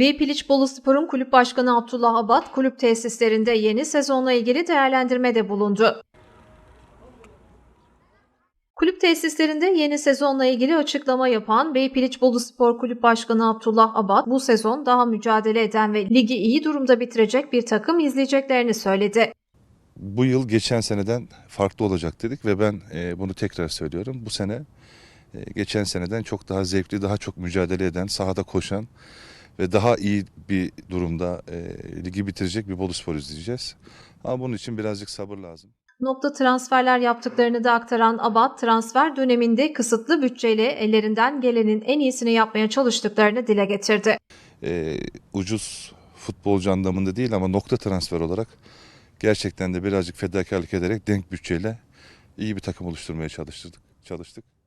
Beypiliç Bolu Spor'un kulüp başkanı Abdullah Abad, kulüp tesislerinde yeni sezonla ilgili değerlendirmede bulundu. Kulüp tesislerinde yeni sezonla ilgili açıklama yapan Beypiliç Bolu Spor Kulüp Başkanı Abdullah Abad, bu sezon daha mücadele eden ve ligi iyi durumda bitirecek bir takım izleyeceklerini söyledi. Bu yıl geçen seneden farklı olacak dedik ve ben e, bunu tekrar söylüyorum. Bu sene e, geçen seneden çok daha zevkli, daha çok mücadele eden, sahada koşan ve daha iyi bir durumda e, ligi bitirecek bir Boluspor izleyeceğiz. Ama bunun için birazcık sabır lazım. Nokta transferler yaptıklarını da aktaran Abad, transfer döneminde kısıtlı bütçeyle ellerinden gelenin en iyisini yapmaya çalıştıklarını dile getirdi. E, ucuz futbolcu anlamında değil ama nokta transfer olarak gerçekten de birazcık fedakarlık ederek denk bütçeyle iyi bir takım oluşturmaya çalıştık. çalıştık.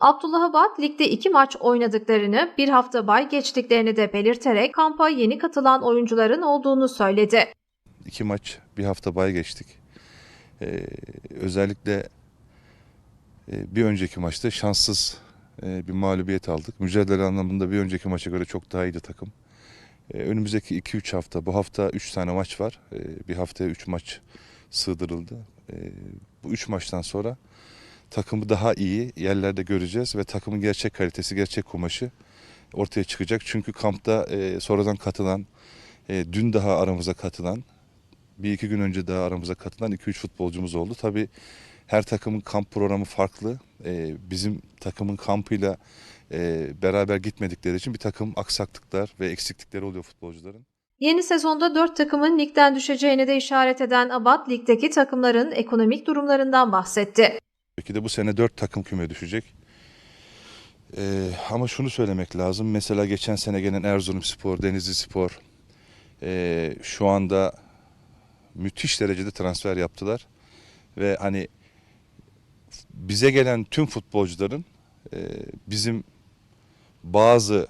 Abdullah Abad ligde iki maç oynadıklarını, bir hafta bay geçtiklerini de belirterek kampa yeni katılan oyuncuların olduğunu söyledi. İki maç, bir hafta bay geçtik. Ee, özellikle e, bir önceki maçta şanssız e, bir mağlubiyet aldık. Mücadele anlamında bir önceki maça göre çok daha iyiydi takım. Ee, önümüzdeki 2-3 hafta, bu hafta 3 tane maç var. Ee, bir haftaya 3 maç sığdırıldı. Ee, bu 3 maçtan sonra takımı daha iyi yerlerde göreceğiz ve takımın gerçek kalitesi, gerçek kumaşı ortaya çıkacak. Çünkü kampta e, sonradan katılan, e, dün daha aramıza katılan, bir iki gün önce daha aramıza katılan 2-3 futbolcumuz oldu. Tabii her takımın kamp programı farklı. E, bizim takımın kampıyla e, beraber gitmedikleri için bir takım aksaklıklar ve eksiklikleri oluyor futbolcuların. Yeni sezonda 4 takımın ligden düşeceğini de işaret eden Abad, ligdeki takımların ekonomik durumlarından bahsetti. Belki de bu sene 4 takım küme düşecek. Ee, ama şunu söylemek lazım. Mesela geçen sene gelen Erzurumspor, Denizli Spor ee, şu anda müthiş derecede transfer yaptılar. Ve hani bize gelen tüm futbolcuların ee, bizim bazı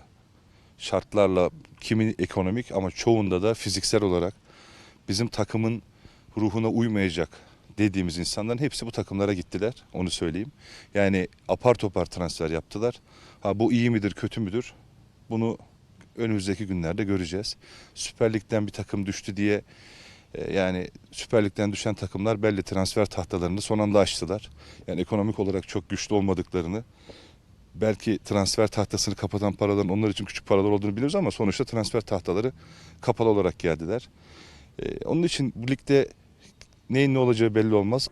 şartlarla kimi ekonomik ama çoğunda da fiziksel olarak bizim takımın ruhuna uymayacak dediğimiz insanların hepsi bu takımlara gittiler. Onu söyleyeyim. Yani apar topar transfer yaptılar. Ha bu iyi midir, kötü müdür? Bunu önümüzdeki günlerde göreceğiz. Süper Lig'den bir takım düştü diye e, yani Süper Lig'den düşen takımlar belli transfer tahtalarını son anda açtılar. Yani ekonomik olarak çok güçlü olmadıklarını belki transfer tahtasını kapatan paraların onlar için küçük paralar olduğunu biliyoruz ama sonuçta transfer tahtaları kapalı olarak geldiler. E, onun için bu ligde neyin ne olacağı belli olmaz.